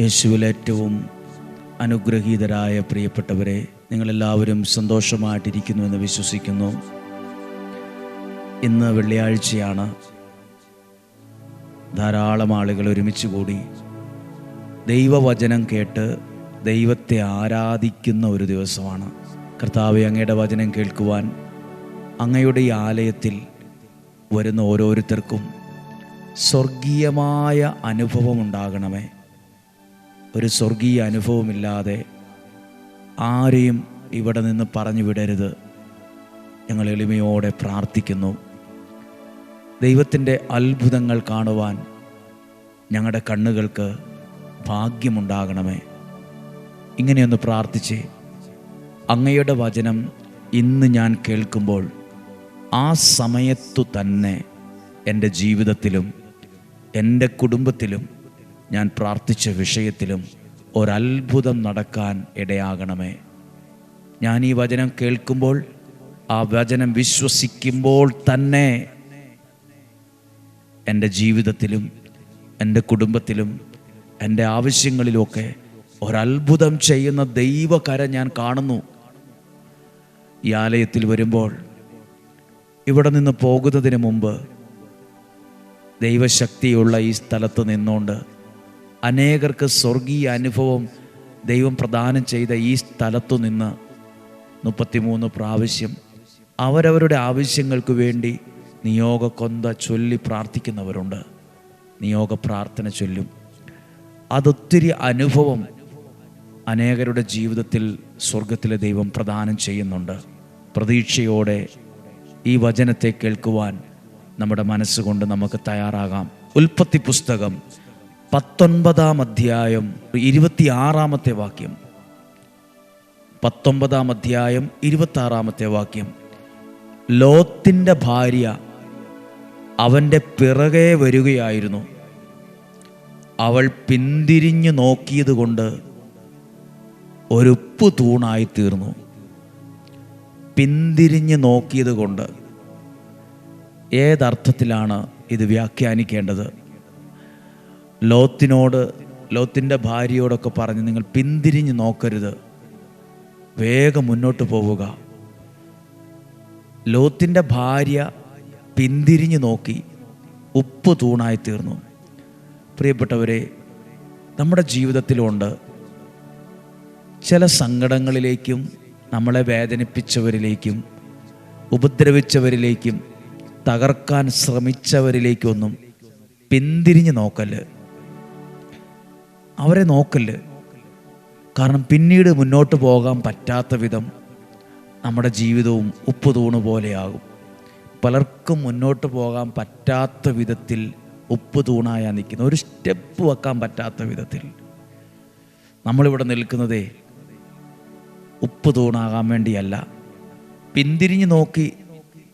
യേശുവിൽ ഏറ്റവും അനുഗ്രഹീതരായ പ്രിയപ്പെട്ടവരെ നിങ്ങളെല്ലാവരും സന്തോഷമായിട്ടിരിക്കുന്നുവെന്ന് വിശ്വസിക്കുന്നു. ഇന്ന് വെള്ളിയാഴ്ചയാണ്. ധാരാളം ആളുകൾ ഒരുമിച്ച് കൂടി ദൈവവചനം കേട്ട് ദൈവത്തെ ആരാധിക്കുന്ന ഒരു ദിവസമാണ്. കർത്താവ് അങ്ങയുടെ വചനം കേൾക്കുവാൻ അങ്ങയുടെ ഈ ആലയത്തിൽ വരുന്ന ഓരോരുത്തർക്കും സ്വർഗീയമായ അനുഭവം ഉണ്ടാകണമേ. ഒരു സ്വർഗീയ അനുഭവമില്ലാതെ ആരെയും ഇവിടെ നിന്ന് പറഞ്ഞു വിടരുത്. ഞങ്ങൾ എളിമയോടെ പ്രാർത്ഥിക്കുന്നു. ദൈവത്തിന്റെ അത്ഭുതങ്ങൾ കാണുവാൻ ഞങ്ങളുടെ കണ്ണുകൾക്ക് ഭാഗ്യമുണ്ടാകണമേ. ഇങ്ങനെയൊന്ന് പ്രാർത്ഥിച്ച് അങ്ങയുടെ വചനം ഇന്ന് ഞാൻ കേൾക്കുമ്പോൾ ആ സമയത്തു തന്നെ എന്റെ ജീവിതത്തിലും എന്റെ കുടുംബത്തിലും ഞാൻ പ്രാർത്ഥിച്ച വിഷയത്തിലും ഒരത്ഭുതം നടക്കാൻ ഇടയാകണമേ. ഞാൻ ഈ വചനം കേൾക്കുമ്പോൾ ആ വചനം വിശ്വസിക്കുമ്പോൾ തന്നെ എന്റെ ജീവിതത്തിലും എന്റെ കുടുംബത്തിലും എന്റെ ആവശ്യങ്ങളിലുമൊക്കെ ഒരത്ഭുതം ചെയ്യുന്ന ദൈവകര ഞാൻ കാണുന്നു. ഈ ആലയത്തിൽ വരുമ്പോൾ ഇവിടെ നിന്ന് പോകുന്നതിന് മുമ്പ് ദൈവശക്തിയുള്ള ഈ സ്ഥലത്ത് നിന്നുകൊണ്ട് അനേകർക്ക് സ്വർഗീയ അനുഭവം ദൈവം പ്രദാനം ചെയ്ത ഈ സ്ഥലത്തു നിന്ന് മുപ്പത്തിമൂന്ന് പ്രാവശ്യം അവരവരുടെ ആവശ്യങ്ങൾക്ക് വേണ്ടി നിയോഗ കൊന്ത ചൊല്ലി പ്രാർത്ഥിക്കുന്നവരുണ്ട്. നിയോഗ പ്രാർത്ഥന ചൊല്ലും. അതൊത്തിരി അനുഭവം അനേകരുടെ ജീവിതത്തിൽ സ്വർഗത്തിലെ ദൈവം പ്രദാനം ചെയ്യുന്നുണ്ട്. പ്രതീക്ഷയോടെ ഈ വചനത്തെ കേൾക്കുവാൻ നമ്മുടെ മനസ്സുകൊണ്ട് നമുക്ക് തയ്യാറാകാം. ഉൽപ്പത്തി പുസ്തകം പത്തൊൻപതാം അധ്യായം ഇരുപത്തിയാറാമത്തെ വാക്യം. പത്തൊമ്പതാം അധ്യായം ഇരുപത്താറാമത്തെ വാക്യം. ലോത്തിന്റെ ഭാര്യ അവന്റെ പിറകെ വരികയായിരുന്നു. അവൾ പിന്തിരിഞ്ഞു നോക്കിയത് കൊണ്ട് ഒരുപ്പ് തൂണായി തീർന്നു. പിന്തിരിഞ്ഞ് നോക്കിയത് കൊണ്ട് ഏതർത്ഥത്തിലാണ് ഇത് വ്യാഖ്യാനിക്കേണ്ടത്? ലോത്തിനോട് ലോത്തിന്റെ ഭാര്യയോടൊക്കെ പറഞ്ഞ് നിങ്ങൾ പിന്തിരിഞ്ഞ് നോക്കരുത്. വേഗം മുന്നോട്ട് പോവുക. ലോത്തിന്റെ ഭാര്യ പിന്തിരിഞ്ഞ് നോക്കി ഉപ്പ് തൂണായി തീർന്നു. പ്രിയപ്പെട്ടവരെ നമ്മുടെ ജീവിതത്തിലുണ്ട്. ചില സങ്കടങ്ങളിലേക്കും നമ്മളെ വേദനിപ്പിച്ചവരിലേക്കും ഉപദ്രവിച്ചവരിലേക്കും തകർക്കാൻ ശ്രമിച്ചവരിലേക്കൊന്നും പിന്തിരിഞ്ഞ് നോക്കല്ല് അവരെ നോക്കല്ല് കാരണം പിന്നീട് മുന്നോട്ട് പോകാൻ പറ്റാത്ത വിധം നമ്മുടെ ജീവിതവും ഉപ്പ് തൂണ് പോലെയാകും. പലർക്കും മുന്നോട്ട് പോകാൻ പറ്റാത്ത വിധത്തിൽ ഉപ്പ് തൂണായാ നിൽക്കുന്ന ഒരു സ്റ്റെപ്പ് വെക്കാൻ പറ്റാത്ത വിധത്തിൽ. നമ്മളിവിടെ നിൽക്കുന്നതേ ഉപ്പ് തൂണാകാൻ വേണ്ടിയല്ല. പിന്തിരിഞ്ഞ് നോക്കി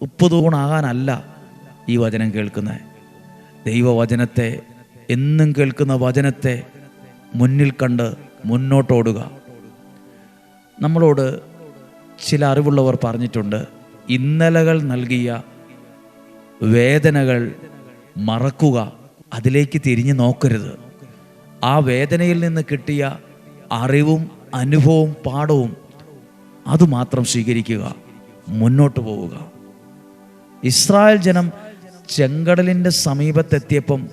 ഉപ്പ് തൂണാകാനല്ല ഈ വചനം കേൾക്കുന്നത്. ദൈവവചനത്തെ എന്നും കേൾക്കുന്ന വചനത്തെ മുന്നിൽ കണ്ട് മുന്നോട്ടോടുക. നമ്മളോട് ചില അറിവുള്ളവർ പറഞ്ഞിട്ടുണ്ട് ഇന്നലകൾ നൽകിയ വേദനകൾ മറക്കുക അതിലേക്ക് തിരിഞ്ഞു നോക്കരുത്. ആ വേദനയിൽ നിന്ന് കിട്ടിയ അറിവും അനുഭവവും പാഠവും അതുമാത്രം സ്വീകരിക്കുക മുന്നോട്ട് പോവുക. ഇസ്രായേൽ ജനം ചെങ്കടലിന്റെ സമീപത്തെത്തിയപ്പം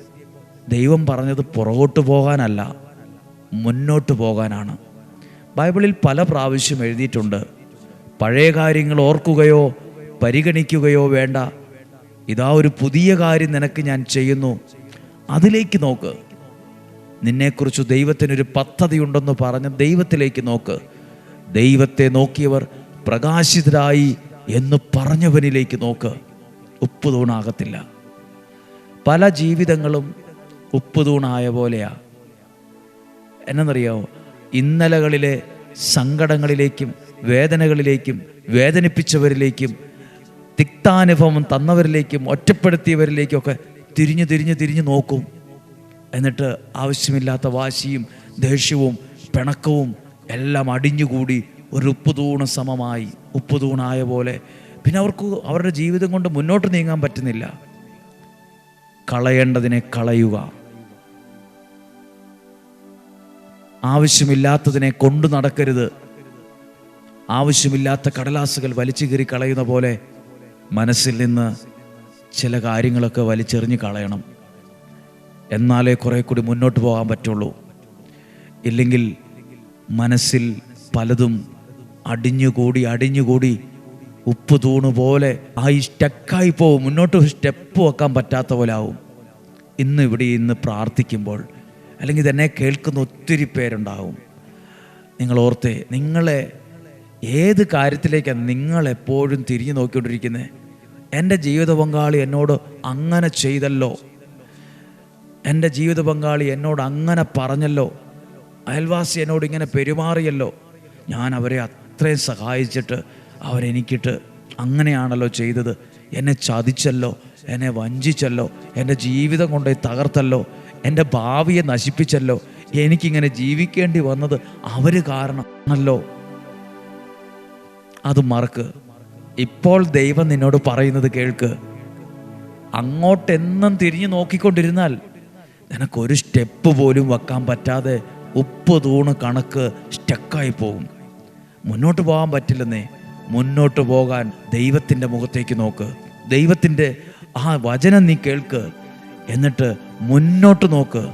ദൈവം പറഞ്ഞത് പുറകോട്ട് പോകാനല്ല. മുന്നോട്ട് പോകാനാണ്. ബൈബിളിൽ പല പ്രാവശ്യം എഴുതിയിട്ടുണ്ട് പഴയ കാര്യങ്ങൾ ഓർക്കുകയോ പരിഗണിക്കുകയോ വേണ്ട. ഇതാ ഒരു പുതിയ കാര്യം നിനക്ക് ഞാൻ ചെയ്യുന്നു. അതിലേക്ക് നോക്ക്. നിന്നെക്കുറിച്ച് ദൈവത്തിനൊരു പദ്ധതിയുണ്ടെന്ന് പറഞ്ഞ് ദൈവത്തിലേക്ക് നോക്ക്. ദൈവത്തെ നോക്കിയവർ പ്രകാശിതരായി എന്ന് പറഞ്ഞവനിലേക്ക് നോക്ക്. ഉപ്പ് തൂണാകത്തില്ല പല ജീവിതങ്ങളും ഉപ്പ് തൂണായ പോലെയാ. എന്നറിയാമോ ഇന്നലകളിലെ സങ്കടങ്ങളിലേക്കും വേദനകളിലേക്കും വേദനിപ്പിച്ചവരിലേക്കും തിക്താനുഭവം തന്നവരിലേക്കും ഒറ്റപ്പെടുത്തിയവരിലേക്കൊക്കെ തിരിഞ്ഞു തിരിഞ്ഞു തിരിഞ്ഞു നോക്കും. എന്നിട്ട് ആവശ്യമില്ലാത്ത വാശിയും ദേഷ്യവും പിണക്കവും എല്ലാം അടിഞ്ഞുകൂടി ഒരു ഉപ്പുതൂണ് സമമായി. ഉപ്പുതൂണായ പോലെ. പിന്നെ അവർക്ക് അവരുടെ ജീവിതം കൊണ്ട് മുന്നോട്ട് നീങ്ങാൻ പറ്റുന്നില്ല. കളയേണ്ടതിനെ കളയുക. ആവശ്യമില്ലാത്തതിനെ കൊണ്ടു നടക്കരുത്. ആവശ്യമില്ലാത്ത കടലാസുകൾ വലിച്ചു കീറി കളയുന്ന പോലെ മനസ്സിൽ നിന്ന് ചില കാര്യങ്ങളൊക്കെ വലിച്ചെറിഞ്ഞ് കളയണം. എന്നാലേ കുറെ കൂടി മുന്നോട്ട് പോകാൻ പറ്റുള്ളൂ. ഇല്ലെങ്കിൽ മനസ്സിൽ പലതും അടിഞ്ഞുകൂടി അടിഞ്ഞുകൂടി ഉപ്പ് തൂണ് പോലെ ആ സ്റ്റക്കായി പോവും. മുന്നോട്ട് സ്റ്റെപ്പ് വെക്കാൻ പറ്റാത്ത പോലെ ആവും. ഇന്ന് ഇവിടെ ഇന്ന് പ്രാർത്ഥിക്കുമ്പോൾ അല്ലെങ്കിൽ തന്നെ കേൾക്കുന്ന ഒത്തിരി പേരുണ്ടാവും. നിങ്ങൾ ഓർത്തേ നിങ്ങളെ ഏത് കാര്യത്തിലേക്കാണ് നിങ്ങളെപ്പോഴും തിരിഞ്ഞു നോക്കിക്കൊണ്ടിരിക്കുന്നത് എന്റെ ജീവിത പങ്കാളി എന്നോട് അങ്ങനെ ചെയ്തല്ലോ. എന്റെ ജീവിത പങ്കാളി എന്നോട് അങ്ങനെ പറഞ്ഞല്ലോ. അയൽവാസി എന്നോട് ഇങ്ങനെ പെരുമാറിയല്ലോ. ഞാൻ അവരെ അത്രയും സഹായിച്ചിട്ട് അവരെനിക്കിട്ട് അങ്ങനെയാണല്ലോ ചെയ്തത്. എന്നെ ചതിച്ചല്ലോ എന്നെ വഞ്ചിച്ചല്ലോ എന്റെ ജീവിതം കൊണ്ടുപോയി തകർത്തല്ലോ. എന്റെ ഭാവിയെ നശിപ്പിച്ചല്ലോ. എനിക്കിങ്ങനെ ജീവിക്കേണ്ടി വന്നത് അവർ കാരണമാണല്ലോ. അത് മറക്ക്. ഇപ്പോൾ ദൈവം നിന്നോട് പറയുന്നത് കേൾക്ക്. അങ്ങോട്ടെന്നും തിരിഞ്ഞു നോക്കിക്കൊണ്ടിരുന്നാൽ നിനക്കൊരു സ്റ്റെപ്പ് പോലും വെക്കാൻ പറ്റാതെ ഉപ്പ് തൂണ് കണക്ക് സ്റ്റക്കായി പോകും. മുന്നോട്ട് പോകാൻ പറ്റില്ലെന്നേ. മുന്നോട്ട് പോകാൻ ദൈവത്തിന്റെ മുഖത്തേക്ക് നോക്ക്. ദൈവത്തിന്റെ ആ വചനം നീ കേൾക്ക്. എന്നിട്ട് മുന്നോട്ട് നോക്ക്.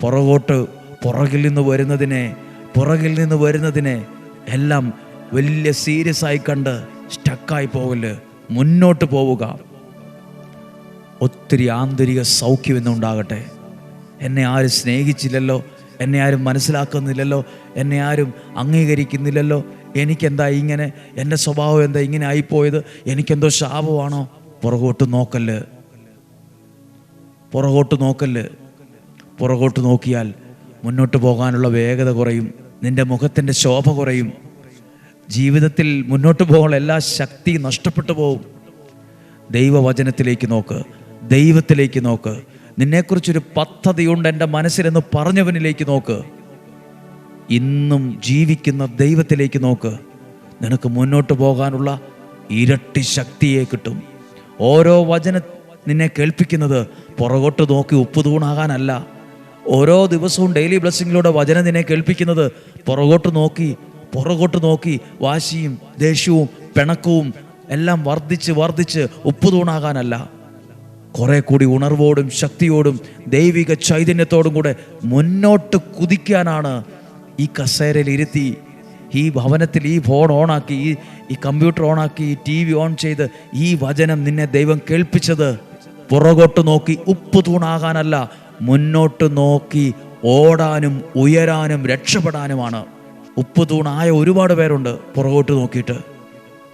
പുറകോട്ട് പുറകിൽ നിന്ന് വരുന്നതിനെ പുറകിൽ നിന്ന് വരുന്നതിനെ എല്ലാം വലിയ സീരിയസ് ആയി കണ്ട് സ്റ്റക്കായി പോകൽ മുന്നോട്ട് പോവുക. ഒത്തിരി ആന്തരിക സൗഖ്യം ഇന്നുണ്ടാകട്ടെ എന്നെ ആരും സ്നേഹിച്ചില്ലല്ലോ എന്നെ ആരും മനസ്സിലാക്കുന്നില്ലല്ലോ എന്നെ ആരും അംഗീകരിക്കുന്നില്ലല്ലോ. എനിക്കെന്താ ഇങ്ങനെ? എന്റെ സ്വഭാവം എന്താ ഇങ്ങനെ ആയിപ്പോയത്? എനിക്കെന്തോ ശാപമാണോ? പുറകോട്ട് നോക്കല്ല് പുറകോട്ട് നോക്കല്ല് പുറകോട്ട് നോക്കിയാൽ മുന്നോട്ട് പോകാനുള്ള വേഗത കുറയും. നിന്റെ മുഖത്തിന്റെ ശോഭ കുറയും. ജീവിതത്തിൽ മുന്നോട്ട് പോകാനുള്ള എല്ലാ ശക്തിയും നഷ്ടപ്പെട്ടു പോകും ദൈവവചനത്തിലേക്ക് നോക്ക്. ദൈവത്തിലേക്ക് നോക്ക്. നിന്നെക്കുറിച്ചൊരു പദ്ധതിയുണ്ട് എന്റെ മനസ്സിലെന്ന് പറഞ്ഞവനിലേക്ക് നോക്ക്. ഇന്നും ജീവിക്കുന്ന ദൈവത്തിലേക്ക് നോക്ക്. നിനക്ക് മുന്നോട്ട് പോകാനുള്ള ഇരട്ടി ശക്തിയെ കിട്ടും. ഓരോ വചന നിന്നെ കേൾപ്പിക്കുന്നത് പുറകോട്ട് നോക്കി ഉപ്പ് തൂണാകാനല്ല. ഓരോ ദിവസവും ഡെയിലി ബ്ലെസ്സിങ്ങിലൂടെ വചനം നിന്നെ കേൾപ്പിക്കുന്നത് പുറകോട്ട് നോക്കി പുറകോട്ട് നോക്കി വാശിയും ദേഷ്യവും പിണക്കവും എല്ലാം വർദ്ധിച്ച് വർദ്ധിച്ച് ഉപ്പ് തൂണാകാനല്ല. കുറെ കൂടി ഉണർവോടും ശക്തിയോടും ദൈവിക ചൈതന്യത്തോടും കൂടെ മുന്നോട്ട് കുതിക്കാനാണ് ഈ കസേരയിൽ ഇരുത്തി ഈ ഭവനത്തിൽ ഈ ഫോൺ ഓണാക്കി ഈ ഈ കമ്പ്യൂട്ടർ ഓണാക്കി ഈ ടി വി ഓൺ ചെയ്ത് ഈ വചനം നിന്നെ ദൈവം കേൾപ്പിച്ചത്. പുറകോട്ട് നോക്കി ഉപ്പ് തൂണാകാനല്ല മുന്നോട്ട് നോക്കി ഓടാനും ഉയരാനും രക്ഷപ്പെടാനുമാണ്. ഉപ്പ് തൂണായ ഒരുപാട് പേരുണ്ട് പുറകോട്ട് നോക്കിയിട്ട്.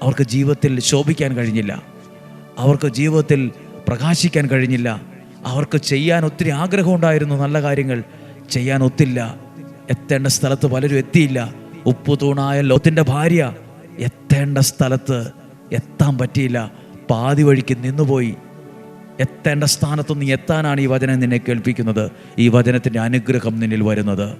അവർക്ക് ജീവിതത്തിൽ ശോഭിക്കാൻ കഴിഞ്ഞില്ല. അവർക്ക് ജീവിതത്തിൽ പ്രകാശിക്കാൻ കഴിഞ്ഞില്ല. അവർക്ക് ചെയ്യാൻ ഒത്തിരി ആഗ്രഹമുണ്ടായിരുന്നു നല്ല കാര്യങ്ങൾ ചെയ്യാൻ ഒത്തില്ല. എത്തേണ്ട സ്ഥലത്ത് പലരും എത്തിയില്ല. ഉപ്പ് തൂണായ ലോത്തിന്റെ ഭാര്യ എത്തേണ്ട സ്ഥലത്ത് എത്താൻ പറ്റിയില്ല. പാതി വഴിക്ക് നിന്നുപോയി. എത്തേണ്ട സ്ഥാനത്ത് നീ എത്താനാണ് ഈ വചനം നിന്നെ കേൾപ്പിക്കുന്നത്. ഈ വചനത്തിന്റെ അനുഗ്രഹം നിന്നിൽ വരുന്നത്.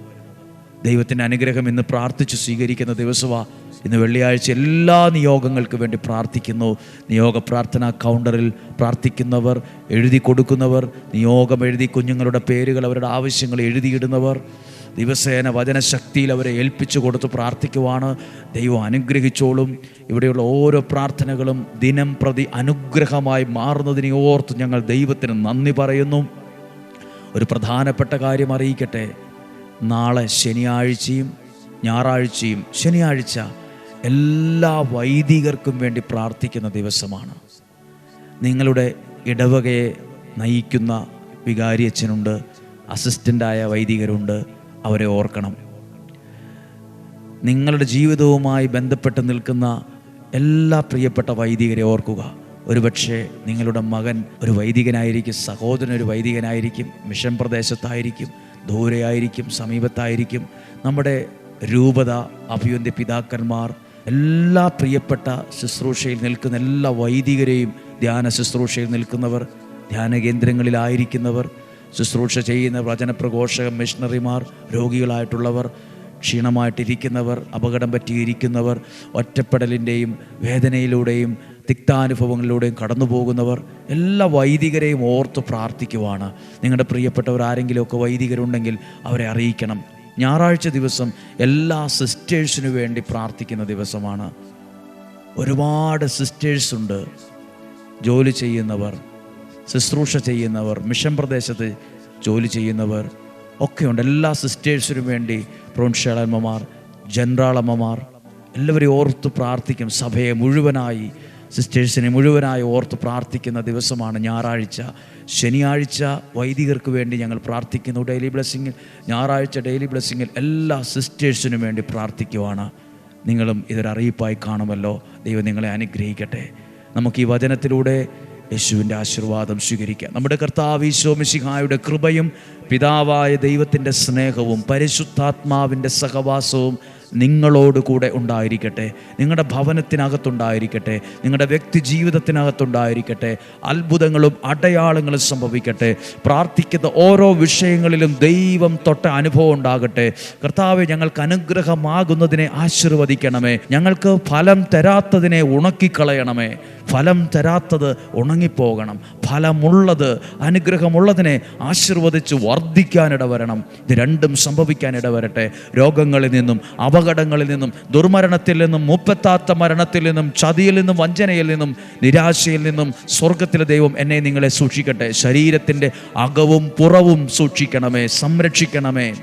ദൈവത്തിന്റെ അനുഗ്രഹം ഇന്ന് പ്രാർത്ഥിച്ച് സ്വീകരിക്കുന്ന ദിവസമാണ് ഇന്ന് വെള്ളിയാഴ്ച എല്ലാ നിയോഗങ്ങൾക്ക് വേണ്ടി പ്രാർത്ഥിക്കുന്നു. നിയോഗ പ്രാർത്ഥന കൗണ്ടറിൽ പ്രാർത്ഥിക്കുന്നവർ എഴുതി കൊടുക്കുന്നവർ നിയോഗം എഴുതി കുഞ്ഞുങ്ങളുടെ പേരുകൾ അവരുടെ ആവശ്യങ്ങൾ എഴുതിയിടുന്നവർ ദിവസേന വചനശക്തിയിൽ അവരെ ഏൽപ്പിച്ചു കൊടുത്ത് പ്രാർത്ഥിക്കുവാണ്. ദൈവം അനുഗ്രഹിച്ചോളും. ഇവിടെയുള്ള ഓരോ പ്രാർത്ഥനകളും ദിനം പ്രതി അനുഗ്രഹമായി മാറുന്നതിനെ ഓർത്ത് ഞങ്ങൾ ദൈവത്തിന് നന്ദി പറയുന്നു. ഒരു പ്രധാനപ്പെട്ട കാര്യം അറിയിക്കട്ടെ. നാളെ ശനിയാഴ്ചയും ഞായറാഴ്ചയും ശനിയാഴ്ച എല്ലാ വൈദികർക്കും വേണ്ടി പ്രാർത്ഥിക്കുന്ന ദിവസമാണ്. നിങ്ങളുടെ ഇടവകയെ നയിക്കുന്ന വികാരിയച്ഛനുണ്ട് അസിസ്റ്റന്റായ വൈദികരുണ്ട്. അവരെ ഓർക്കണം. നിങ്ങളുടെ ജീവിതവുമായി ബന്ധപ്പെട്ട് നിൽക്കുന്ന എല്ലാ പ്രിയപ്പെട്ട വൈദികരെ ഓർക്കുക. ഒരുപക്ഷെ നിങ്ങളുടെ മകൻ ഒരു വൈദികനായിരിക്കും സഹോദരൻ ഒരു വൈദികനായിരിക്കും മിഷൻ പ്രദേശത്തായിരിക്കും ദൂരെയായിരിക്കും സമീപത്തായിരിക്കും. നമ്മുടെ രൂപത അഭിയന്ത പിതാക്കന്മാർ എല്ലാ പ്രിയപ്പെട്ട ശുശ്രൂഷയിൽ നിൽക്കുന്ന എല്ലാ വൈദികരെയും ധ്യാന ശുശ്രൂഷയിൽ നിൽക്കുന്നവർ ധ്യാന കേന്ദ്രങ്ങളിലായിരിക്കുന്നവർ ശുശ്രൂഷ ചെയ്യുന്ന വചനപ്രഘോഷക മിഷണറിമാർ രോഗികളായിട്ടുള്ളവർ ക്ഷീണമായിട്ടിരിക്കുന്നവർ അപകടം പറ്റിയിരിക്കുന്നവർ ഒറ്റപ്പെടലിന്റെയും വേദനയിലൂടെയും തിക്താനുഭവങ്ങളിലൂടെയും കടന്നു പോകുന്നവർ എല്ലാ വൈദികരെയും ഓർത്ത് പ്രാർത്ഥിക്കുവാണ്. നിങ്ങളുടെ പ്രിയപ്പെട്ടവർ ആരെങ്കിലുമൊക്കെ വൈദികരുണ്ടെങ്കിൽ അവരെ അറിയിക്കണം. ഞായറാഴ്ച ദിവസം എല്ലാ സിസ്റ്റേഴ്സിനു വേണ്ടി പ്രാർത്ഥിക്കുന്ന ദിവസമാണ്. ഒരുപാട് സിസ്റ്റേഴ്സ് ഉണ്ട്. ജോലി ചെയ്യുന്നവർ ശുശ്രൂഷ ചെയ്യുന്നവർ മിഷൻ പ്രദേശത്ത് ജോലി ചെയ്യുന്നവർ ഒക്കെയുണ്ട്. എല്ലാ സിസ്റ്റേഴ്സിനും വേണ്ടി പ്രൊൺഷേളമ്മമാർ ജനറാളമ്മമാർ എല്ലാവരെയും ഓർത്ത് പ്രാർത്ഥിക്കും. സഭയെ മുഴുവനായി സിസ്റ്റേഴ്സിനെ മുഴുവനായി ഓർത്ത് പ്രാർത്ഥിക്കുന്ന ദിവസമാണ് ഞായറാഴ്ച. ശനിയാഴ്ച വൈദികർക്ക് വേണ്ടി ഞങ്ങൾ പ്രാർത്ഥിക്കുന്നു. ഡെയിലി ബ്ലെസ്സിങ്ങിൽ ഞായറാഴ്ച ഡെയിലി ബ്ലെസ്സിങ്ങിൽ എല്ലാ സിസ്റ്റേഴ്സിനും വേണ്ടി പ്രാർത്ഥിക്കുവാണ്. നിങ്ങളും ഇതൊരറിയിപ്പായി കാണുമല്ലോ. ദൈവം നിങ്ങളെ അനുഗ്രഹിക്കട്ടെ. നമുക്ക് ഈ വചനത്തിലൂടെ യേശുവിന്റെ ആശീർവാദം സ്വീകരിക്കുക നമ്മുടെ കർത്താവ് ഈശോമിശിഹായുടെ കൃപയും പിതാവായ ദൈവത്തിന്റെ സ്നേഹവും പരിശുദ്ധാത്മാവിന്റെ സഹവാസവും നിങ്ങളോട് കൂടെ ഉണ്ടായിരിക്കട്ടെ. നിങ്ങളുടെ ഭവനത്തിനകത്തുണ്ടായിരിക്കട്ടെ. നിങ്ങളുടെ വ്യക്തി ജീവിതത്തിനകത്തുണ്ടായിരിക്കട്ടെ. അത്ഭുതങ്ങളും അടയാളങ്ങളും സംഭവിക്കട്ടെ. പ്രാർത്ഥിക്കുന്ന ഓരോ വിഷയങ്ങളിലും ദൈവം തൊട്ട അനുഭവം ഉണ്ടാകട്ടെ. കർത്താവ് ഞങ്ങൾക്ക് അനുഗ്രഹമാകുന്നതിനെ ആശീർവദിക്കണമേ. ഞങ്ങൾക്ക് ഫലം തരാത്തതിനെ ഉണക്കിക്കളയണമേ. ഫലം തരാത്തത് ഉണങ്ങിപ്പോകണം. ഫലമുള്ളത് അനുഗ്രഹമുള്ളതിനെ ആശീർവദിച്ച് വർദ്ധിക്കാനിട വരണം ഇത് രണ്ടും സംഭവിക്കാനിട വരട്ടെ രോഗങ്ങളിൽ നിന്നും അപകടങ്ങളിൽ നിന്നും ദുർമരണത്തിൽ നിന്നും മുപ്പത്താത്ത മരണത്തിൽ നിന്നും ചതിയിൽ നിന്നും വഞ്ചനയിൽ നിന്നും നിരാശയിൽ നിന്നും സ്വർഗത്തിലെ ദൈവം എന്നെ നിങ്ങളെ സൂക്ഷിക്കട്ടെ. ശരീരത്തിന്റെ അകവും പുറവും സൂക്ഷിക്കണമേ സംരക്ഷിക്കണമേ.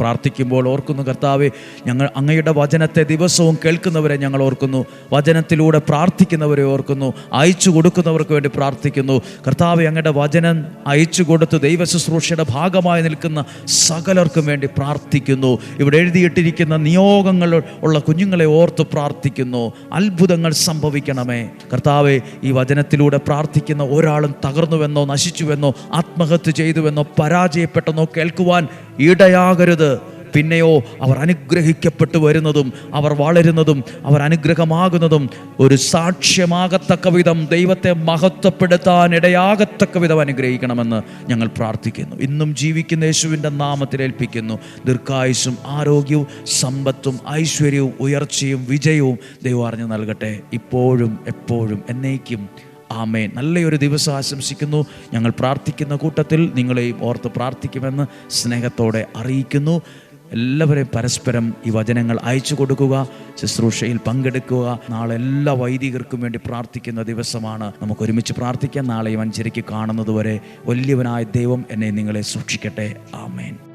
പ്രാർത്ഥിക്കുമ്പോൾ ഓർക്കുന്നു കർത്താവെ ഞങ്ങൾ അങ്ങയുടെ വചനത്തെ ദിവസവും കേൾക്കുന്നവരെ ഞങ്ങൾ ഓർക്കുന്നു. വചനത്തിലൂടെ പ്രാർത്ഥിക്കുന്നവരെ ഓർക്കുന്നു. അയച്ചു കൊടുക്കുന്നവർക്ക് വേണ്ടി പ്രാർത്ഥിക്കുന്നു. കർത്താവെ അങ്ങയുടെ വചനം അയച്ചു കൊടുത്ത് ദൈവ ശുശ്രൂഷയുടെ ഭാഗമായി നിൽക്കുന്ന സകലർക്കും വേണ്ടി പ്രാർത്ഥിക്കുന്നു. ഇവിടെ എഴുതിയിട്ടിരിക്കുന്ന നിയോഗങ്ങൾ ഉള്ള കുഞ്ഞുങ്ങളെ ഓർത്ത് പ്രാർത്ഥിക്കുന്നു. അത്ഭുതങ്ങൾ സംഭവിക്കണമേ. കർത്താവെ ഈ വചനത്തിലൂടെ പ്രാർത്ഥിക്കുന്ന ഒരാളും തകർന്നുവെന്നോ നശിച്ചുവെന്നോ ആത്മഹത്യ ചെയ്തുവെന്നോ പരാജയപ്പെട്ടെന്നോ കേൾക്കുവാൻ ഇടയാകരുത്. പിന്നെയോ അവർ അനുഗ്രഹിക്കപ്പെട്ടു വരുന്നതും അവർ വളരുന്നതും അവർ അനുഗ്രഹമാകുന്നതും ഒരു സാക്ഷ്യമാകത്തക്ക വിധം ദൈവത്തെ മഹത്വപ്പെടുത്താൻ ഇടയാകത്തക്ക വിധം അനുഗ്രഹിക്കണമെന്ന് ഞങ്ങൾ പ്രാർത്ഥിക്കുന്നു. ഇന്നും ജീവിക്കുന്ന യേശുവിന്റെ നാമത്തിൽ ഏൽപ്പിക്കുന്നു. ദീർഘായുസും ആരോഗ്യവും സമ്പത്തും ഐശ്വര്യവും ഉയർച്ചയും വിജയവും ദൈവം അറിഞ്ഞു നൽകട്ടെ. ഇപ്പോഴും എപ്പോഴും എന്നേക്കും ആമേൻ. നല്ലൊരു ദിവസം ആശംസിക്കുന്നു. ഞങ്ങൾ പ്രാർത്ഥിക്കുന്ന കൂട്ടത്തിൽ നിങ്ങളെയും ഓർത്ത് പ്രാർത്ഥിക്കുമെന്ന് സ്നേഹത്തോടെ അറിയിക്കുന്നു. എല്ലാവരെയും പരസ്പരം ഈ വചനങ്ങൾ അയച്ചു കൊടുക്കുക ശുശ്രൂഷയിൽ പങ്കെടുക്കുക. നാളെ എല്ലാ വൈദികർക്കും വേണ്ടി പ്രാർത്ഥിക്കുന്ന ദിവസമാണ്. നമുക്ക് ഒരുമിച്ച് പ്രാർത്ഥിക്കാം. നാളെയും അഞ്ചരയ്ക്ക് കാണുന്നതുവരെ വലിയവനായ ദൈവം എന്നെ നിങ്ങളെ സൂക്ഷിക്കട്ടെ. ആമേൻ.